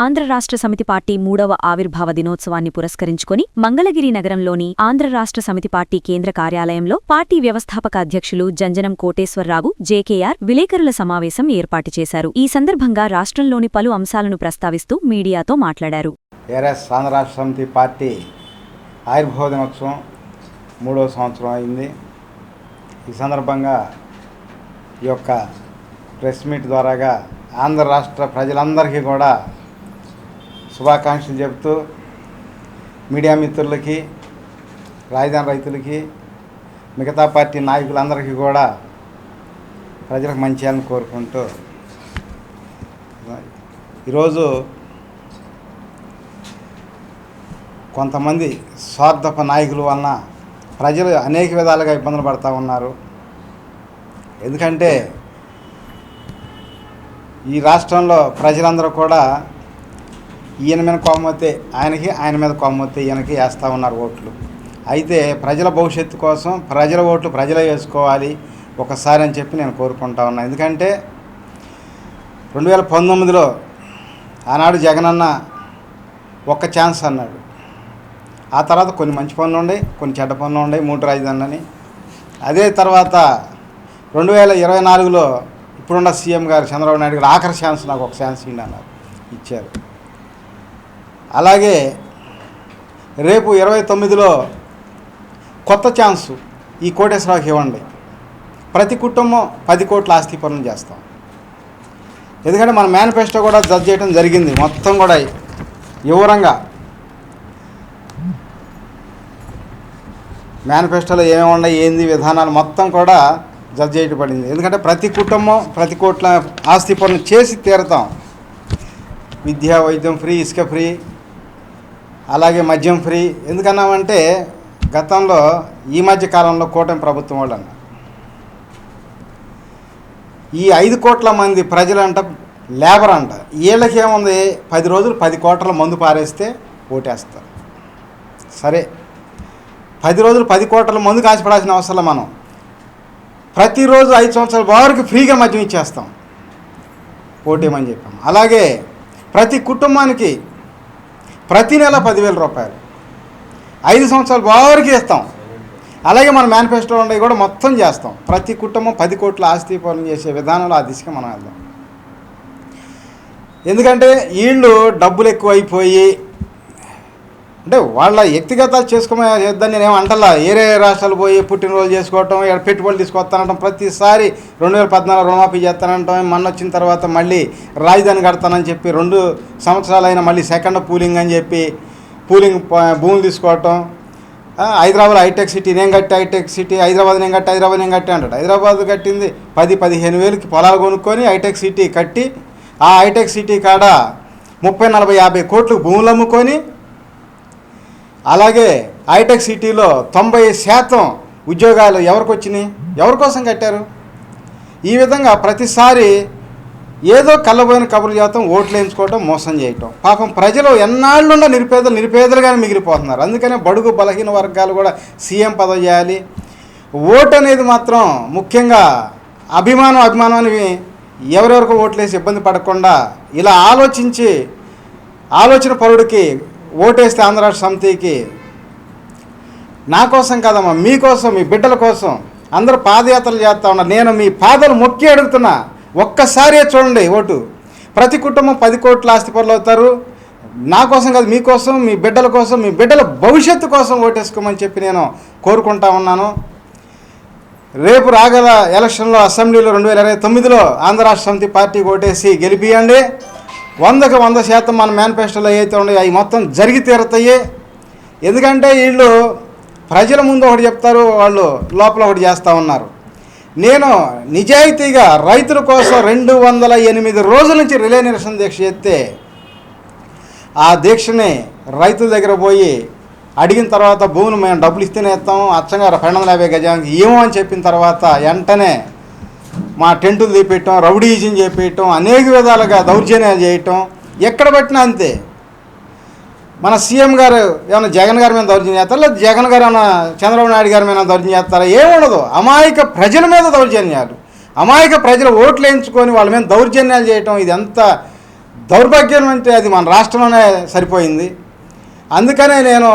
ఆంధ్ర రాష్ట్ర సమితి పార్టీ మూడవ ఆవిర్భావ దినోత్సవాన్ని పురస్కరించుకొని మంగళగిరి నగరంలోని ఆంధ్ర రాష్ట్ర సమితి పార్టీ కేంద్ర కార్యాలయంలో పార్టీ వ్యవస్థాపక అధ్యక్షులు జంజనం కోటేశ్వరరావు జేకేఆర్ విలేకరుల సమావేశం ఏర్పాటు చేశారు. ఈ సందర్భంగా రాష్ట్రంలోని పలు అంశాలను ప్రస్తావిస్తూ మీడియాతో మాట్లాడారు. ఆంధ్ర రాష్ట్ర సమితి పార్టీ ఆవిర్భావ దినోత్సవం మూడవ సంవత్సరం అయింది. ఈ సందర్భంగా ఈ యొక్క ప్రెస్ మీట్ ద్వారాగా ఆంధ్ర రాష్ట్ర ప్రజలందరికీ కూడా శుభాకాంక్షలు చెబుతూ మీడియా మిత్రులకి రాజధాని రైతులకి మిగతా పార్టీ నాయకులందరికీ కూడా ప్రజలకు మంచి చేయాలని కోరుకుంటూ ఈరోజు కొంతమంది స్వార్థప నాయకుల వలన ప్రజలు అనేక విధాలుగా ఇబ్బందులు పడుతూ ఉన్నారు. ఎందుకంటే ఈ రాష్ట్రంలో ప్రజలందరూ కూడా ఈయన మీద కోమతే ఆయనకి ఆయన మీద కోమతే ఈయనకి వేస్తూ ఉన్నారు ఓట్లు. అయితే ప్రజల భవిష్యత్తు కోసం ప్రజల ఓట్లు ప్రజలే వేసుకోవాలి ఒకసారి అని చెప్పి నేను కోరుకుంటా ఉన్నాను ఎందుకంటే రెండు వేల పంతొమ్మిదిలో ఆనాడు జగనన్న ఒక్క ఛాన్స్ అన్నాడు. ఆ తర్వాత కొన్ని మంచి పనులు ఉన్నాయి కొన్ని చెడ్డ పనులు ఉన్నాయి మూడు రాజధానులని. అదే తర్వాత రెండు వేల ఇరవై నాలుగులో ఇప్పుడున్న సీఎం గారు చంద్రబాబు నాయుడు గారు ఆఖరి ఛాన్స్ నాకు ఒక ఛాన్స్ ఇవ్వండి అన్నారు ఇచ్చారు. అలాగే రేపు ఇరవై తొమ్మిదిలో కొత్త ఛాన్సు ఈ కోటేశ్వరరావుకి ఇవ్వండి. ప్రతి కుటుంబం పది కోట్ల ఆస్తి పనులు చేస్తాం. ఎందుకంటే మన మేనిఫెస్టో కూడా జడ్జ్ చేయడం జరిగింది. మొత్తం కూడా వివరంగా. మేనిఫెస్టోలో ఏమేమి ఉన్నాయి ఏంది విధానాలు మొత్తం కూడా జడ్జ్ చేయబడింది ఎందుకంటే ప్రతి కుటుంబం ప్రతి కోట్ల ఆస్తి పనులు చేసి తీరుతాం. విద్యా వైద్యం ఫ్రీ ఇసుక ఫ్రీ అలాగే మద్యం ఫ్రీ. ఎందుకన్నామంటే గతంలో ఈ మధ్య కాలంలో కూటమి ప్రభుత్వం వాళ్ళు అన్నారు ఈ ఐదు కోట్ల మంది ప్రజలంట లేబర్ అంట. వీళ్ళకేముంది పది రోజులు పది కోట్ల మందు పారేస్తే ఓటేస్తారు. సరే. పది రోజులు పది కోట్ల మందు కాసిపడాల్సిన అవసరం మనం. ప్రతిరోజు ఐదు సంవత్సరాల వారికి ఫ్రీగా మద్యం ఇచ్చేస్తాం. ఓటేమని చెప్పాం. అలాగే ప్రతి కుటుంబానికి ప్రతి నెల పదివేల రూపాయలు. ఐదు సంవత్సరాలు వారికి ఇస్తాం. అలాగే మన మేనిఫెస్టో ఉండేవి కూడా మొత్తం చేస్తాం. ప్రతి కుటుంబం పది కోట్ల ఆస్తి పనులు చేసే విధానంలో ఆ దిశగా మనం వెళ్దాం. ఎందుకంటే వీళ్ళు డబ్బులు ఎక్కువైపోయి అంటే వాళ్ళ వ్యక్తిగతాలు చేసుకోమని చేద్దాం నేను ఏమంటలా? ఏరే రాష్ట్రాలు పోయి పుట్టినరోజు చేసుకోవటం ఇక్కడ పెట్టుబడులు తీసుకొస్తానంటాం ప్రతిసారి రెండు వేల పద్నాలుగు రుణమాఫీ చేస్తానంటాం మొన్న వచ్చిన తర్వాత మళ్ళీ రాజధాని కడతానని చెప్పి రెండు సంవత్సరాలైన మళ్ళీ సెకండ్ పూలింగ్ అని చెప్పి పూలింగ్ భూములు తీసుకోవటం. హైదరాబాద్ హైటెక్ సిటీ నేను కట్టి హైటెక్ సిటీ హైదరాబాద్ నేను కట్టి హైదరాబాద్ నేను కట్టి అంటాడు. హైదరాబాద్ కట్టింది పది పదిహేను వేలకి పొలాలు కొనుక్కొని హైటెక్ సిటీ కట్టి ఆ హైటెక్ సిటీ కాడ ముప్పై నలభై యాభై కోట్లు భూములు అమ్ముకొని అలాగే హైటెక్ సిటీలో తొంభై శాతం ఉద్యోగాలు ఎవరికి వచ్చినాయి ఎవరి కోసం కట్టారు? ఈ విధంగా ప్రతిసారి ఏదో కళ్ళబోయిన కబుర్లు చేస్తాం ఓట్లు వేయించుకోవటం మోసం చేయటం. పాపం ప్రజలు ఎన్నాళ్ళున్న నిరుపేదలు నిరుపేదలుగానే మిగిలిపోతున్నారు. అందుకనే బడుగు బలహీన వర్గాలు కూడా సీఎం పదవి చేయాలి. ఓటు అనేది మాత్రం ముఖ్యంగా అభిమానం అభిమానం అని ఎవరెవరికి ఓట్లేసి ఇబ్బంది పడకుండా ఇలా ఆలోచించి ఆలోచన పరుడికి ఓటేస్తే ఆంధ్ర రాష్ట్ర సమితికి నా కోసం కాదమ్మా మీకోసం మీ బిడ్డల కోసం అందరూ పాదయాత్రలు చేస్తా ఉన్నారు. నేను మీ పాదలు మొక్కి అడుగుతున్నా. ఒక్కసారే చూడండి ఓటు. ప్రతి కుటుంబం పది కోట్ల ఆస్తి పనులు అవుతారు. నా కోసం కాదు మీకోసం మీ బిడ్డల కోసం మీ బిడ్డల భవిష్యత్తు కోసం ఓటేసుకోమని చెప్పి నేను కోరుకుంటా ఉన్నాను. రేపు రాగల ఎలక్షన్లో అసెంబ్లీలో రెండు వేల ఇరవై తొమ్మిదిలో ఆంధ్ర రాష్ట్ర సమితి పార్టీకి ఓటేసి గెలిపియండి. వందకు వంద శాతం మన మేనిఫెస్టోలో ఏవైతే ఉన్నాయో అవి మొత్తం జరిగి తీరుతాయి. ఎందుకంటే వీళ్ళు ప్రజల ముందు ఒకటి చెప్తారు వాళ్ళు లోపల ఒకటి చేస్తూ ఉన్నారు. నేను నిజాయితీగా రైతుల కోసం రెండు వందల ఎనిమిది రోజుల నుంచి రిలే నిరసన దీక్ష చేస్తే ఆ దీక్షని రైతుల దగ్గర పోయి అడిగిన తర్వాత భూమిని మేము డబ్బులు ఇస్తేనే ఇస్తాం అచ్చంగా రెండు వందల యాభై గజానికి ఏమో అని చెప్పిన తర్వాత వెంటనే మా టెంటులు తీపేయటం రౌడీజం చేపేయటం అనేక విధాలుగా దౌర్జన్యాలు చేయటం ఎక్కడ పట్టినా అంతే. మన సీఎం గారు ఏమైనా జగన్ గారి మీద దౌర్జన్యం చేస్తారా? లేదా జగన్ గారు ఏమైనా చంద్రబాబు నాయుడు గారి మీద దౌర్జన్యం చేస్తారా? ఏముండదు. అమాయక ప్రజల మీద దౌర్జన్యాలు. అమాయక ప్రజలు ఓట్లు వేయించుకొని వాళ్ళ మీద దౌర్జన్యాలు చేయటం ఇది ఎంత దౌర్భాగ్యం అంటే అది మన రాష్ట్రంలోనే సరిపోయింది. అందుకనే నేను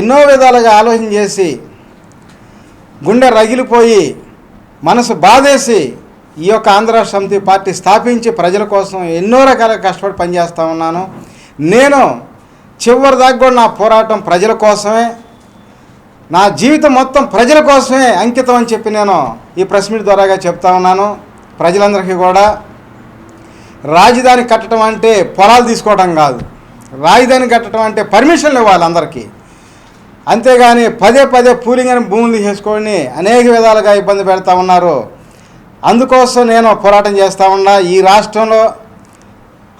ఎన్నో విధాలుగా ఆలోచన చేసి గుండె రగిలిపోయి మనసు బాధేసి ఈ యొక్క ఆంధ్ర సమితి పార్టీ స్థాపించి ప్రజల కోసం ఎన్నో రకాల కష్టపడి పనిచేస్తూ ఉన్నాను. నేను చివరి దాకా కూడా నా పోరాటం ప్రజల కోసమే నా జీవితం మొత్తం ప్రజల కోసమే అంకితం అని చెప్పి నేను ఈ ప్రెస్ మీట్ ద్వారాగా చెప్తా ఉన్నాను. ప్రజలందరికీ కూడా రాజధాని కట్టడం అంటే పొలాలు తీసుకోవడం కాదు. రాజధాని కట్టడం అంటే పర్మిషన్లు ఇవ్వాలి అందరికీ. అంతేగాని పదే పదే పూలింగ్ అని భూములు తీసుకొని అనేక విధాలుగా ఇబ్బంది పెడతా ఉన్నారు. అందుకోసం నేను పోరాటం చేస్తూ ఉన్నా. ఈ రాష్ట్రంలో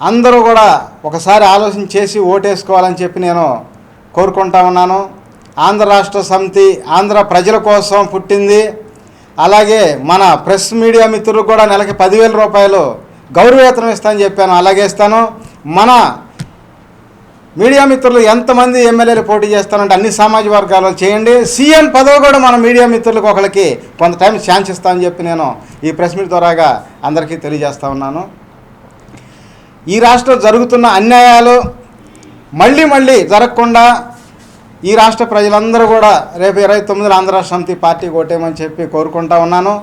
అందరూ కూడా ఒకసారి ఆలోచన చేసి ఓటేసుకోవాలని చెప్పి నేను కోరుకుంటా ఉన్నాను. ఆంధ్ర రాష్ట్ర సమితి ఆంధ్ర ప్రజల కోసం పుట్టింది. అలాగే మన ప్రెస్ మీడియా మిత్రులకు కూడా నెలకి పదివేల రూపాయలు గౌరవేతనం ఇస్తానని చెప్పాను. అలాగే ఇస్తాను. మన మీడియా మిత్రులు ఎంతమంది ఎమ్మెల్యేలు పోటీ చేస్తారంటే అన్ని సామాజిక వర్గాలు చేయండి. సీఎం పదవి కూడా మన మీడియా మిత్రులకు ఒకరికి కొంత టైం ఛాన్స్ ఇస్తామని చెప్పి నేను ఈ ప్రెస్ మీట్ ద్వారాగా అందరికీ తెలియజేస్తా ఉన్నాను. ఈ రాష్ట్రం జరుగుతున్న అన్యాయాలు మళ్ళీ మళ్ళీ జరగకుండా ఈ రాష్ట్ర ప్రజలందరూ కూడా రేపు ఇరవై తొమ్మిదిలో ఆంధ్ర రాష్ట్ర సమితి పార్టీ కొట్టేయమని చెప్పి కోరుకుంటా ఉన్నాను.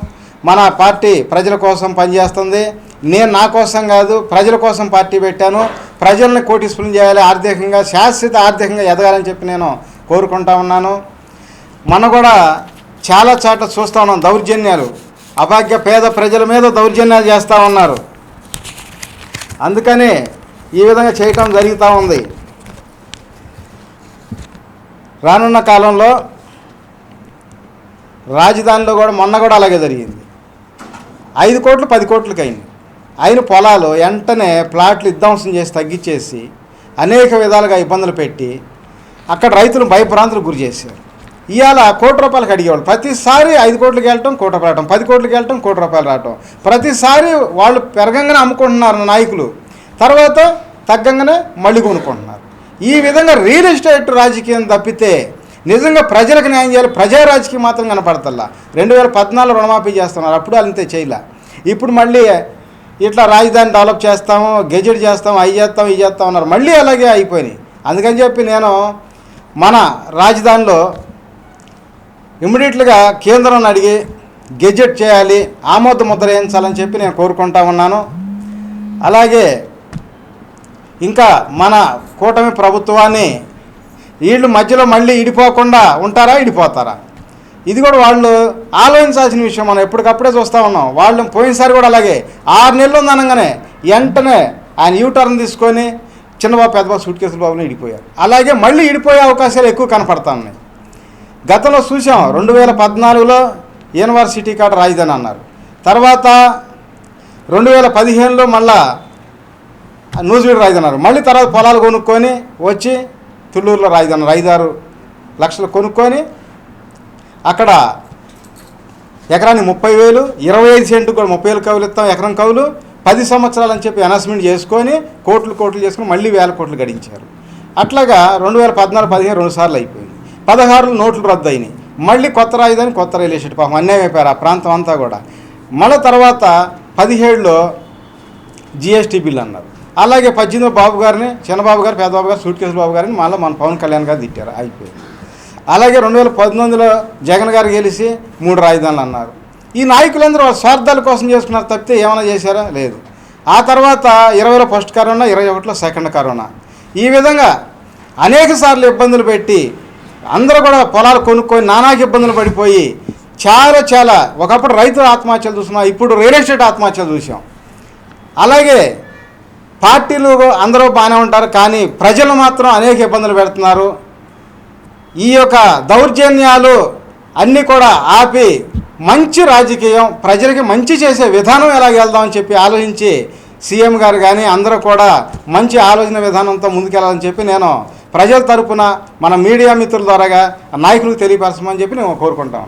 మన పార్టీ ప్రజల కోసం పనిచేస్తుంది. నేను నా కోసం కాదు ప్రజల కోసం పార్టీ పెట్టాను. ప్రజల్ని కోటీశ్వరం చేయాలి ఆర్థికంగా శాశ్వత ఆర్థికంగా ఎదగాలని చెప్పి నేను కోరుకుంటా ఉన్నాను. మన కూడా చాలా చాట చూస్తూ ఉన్నాం దౌర్జన్యాలు. అభాగ్య పేద ప్రజల మీద దౌర్జన్యాలు చేస్తూ ఉన్నారు. అందుకనే ఈ విధంగా చేయటం జరుగుతూ ఉంది. రానున్న కాలంలో రాజధానిలో కూడా మొన్న కూడా అలాగే జరిగింది. ఐదు కోట్లు పది కోట్లకి అయింది. అయిన పొలాలు వెంటనే ప్లాట్లు విధ్వంసం చేసి తగ్గించేసి అనేక విధాలుగా ఇబ్బందులు పెట్టి అక్కడ రైతులు భయభ్రాంతులకు గురి చేశారు. ఇవాళ కోటి రూపాయలకు అడిగేవాళ్ళు ప్రతిసారి ఐదు కోట్లకి వెళ్ళటం కోటి రూపాయలు రావటం పది కోట్లకి వెళ్ళటం కోటి రూపాయలు రావటం. ప్రతిసారి వాళ్ళు పెరగంగానే అమ్ముకుంటున్నారు నాయకులు. తర్వాత తగ్గంగానే మళ్ళీ కొనుక్కుంటున్నారు. ఈ విధంగా రియల్ ఎస్టేట్ రాజకీయం తప్పితే నిజంగా ప్రజలకు న్యాయం చేయాలి. ప్రజా రాజకీయం మాత్రం కనపడతల్లా. రెండు వేల పద్నాలుగు రుణమాఫీ చేస్తున్నారు. అప్పుడు అంతే చేయలే. ఇప్పుడు మళ్ళీ ఇట్లా రాజధాని డెవలప్ చేస్తాము గెజెట్ చేస్తాము అవి చేస్తాం ఇవి చేస్తాం అన్నారు. మళ్ళీ అలాగే అయిపోయినాయి. అందుకని చెప్పి నేను మన రాజధానిలో ఇమ్మీడియట్లుగా కేంద్రం అడిగి గెజెట్ చేయాలి ఆమోద ముద్ర వేయించాలని చెప్పి నేను కోరుకుంటా ఉన్నాను. అలాగే ఇంకా మన కూటమి ప్రభుత్వాన్ని వీళ్ళు మధ్యలో మళ్ళీ ఇడిపోకుండా ఉంటారా ఇడిపోతారా? ఇది కూడా వాళ్ళు ఆలోచించాల్సిన విషయం. మనం ఎప్పటికప్పుడే చూస్తూ ఉన్నాం. వాళ్ళు పోయినసారి కూడా అలాగే. ఆరు నెలలు ఉందనగానే వెంటనే ఆయన యూటర్న్ తీసుకొని చిన్నబాబు పెద్దబాబు సూట్ కేసులు బాబుని ఇడిపోయారు. అలాగే మళ్ళీ ఇడిపోయే అవకాశాలు ఎక్కువ కనపడతా ఉన్నాయి. గతంలో చూసాం రెండు వేల పద్నాలుగులో యూనివర్సిటీ కాడ రాజధాని అన్నారు. తర్వాత రెండు వేల పదిహేనులో మళ్ళా నూజివీడు రాజధాని అన్నారు. మళ్ళీ తర్వాత పొలాలు కొనుక్కొని వచ్చి తుళ్ళూరులో రాజధాని ఐదారు లక్షలు కొనుక్కొని అక్కడ ఎకరానికి ముప్పై వేలు ఇరవై ఐదు సెంటు కూడా ముప్పై వేలు కవులు ఇస్తాం ఎకరం కవులు పది సంవత్సరాలు అని చెప్పి అనౌన్స్మెంట్ చేసుకొని కోట్లు కోట్లు చేసుకుని మళ్ళీ వేల కోట్లు గడించారు. అట్లాగా రెండు వేల పద్నాలుగు పదిహేను రెండు సార్లు అయిపోయింది. పదహారులో నోట్లు రద్దు అయినాయి మళ్ళీ కొత్త రాజధాని కొత్త రైలు ఎస్టేట్ పాపం అన్యాయం అయిపోయారు ఆ ప్రాంతం అంతా కూడా. మళ్ళీ తర్వాత పదిహేడులో జిఎస్టీ బిల్ అన్నారు. అలాగే పద్దెనిమిది బాబు గారిని చిన్నబాబు గారు పెద్దబాబు గారు సూట్ కేసు బాబు గారిని మళ్ళీ మన పవన్ కళ్యాణ్ గారు తిట్టారు. అయిపోయింది. అలాగే రెండు వేల పంతొమ్మిదిలో జగన్ గారు గెలిచి మూడు రాజధానులు అన్నారు. ఈ నాయకులందరూ వాళ్ళ స్వార్థాల కోసం చేసుకున్నారు తప్పితే ఏమైనా చేశారా? లేదు. ఆ తర్వాత ఇరవైలో ఫస్ట్ కరోనా ఇరవై ఒకటిలో సెకండ్ కరోనా. ఈ విధంగా అనేక సార్లు ఇబ్బందులు పెట్టి అందరూ కూడా పొలాలు కొనుక్కొని నానాకి ఇబ్బందులు పడిపోయి చాలా చాలా ఒకప్పుడు రైతుల ఆత్మహత్యలు చూసినా ఇప్పుడు రియల్ ఎస్టేట్ ఆత్మహత్యలు చూసాం అలాగే పార్టీలు అందరూ బాగానే ఉంటారు కానీ ప్రజలు మాత్రం అనేక ఇబ్బందులు పెడుతున్నారు. ఈ యొక్క దౌర్జన్యాలు అన్నీ కూడా ఆపి మంచి రాజకీయం ప్రజలకి మంచి చేసే విధానం ఎలాగ వెళ్దామని చెప్పి ఆలోచించి సీఎం గారు కానీ అందరూ కూడా మంచి ఆలోచన విధానంతో ముందుకెళ్ళాలని చెప్పి నేను ప్రజల తరపున మన మీడియా మిత్రుల ద్వారాగా నాయకులకు తెలియపరచమని చెప్పి నేను కోరుకుంటా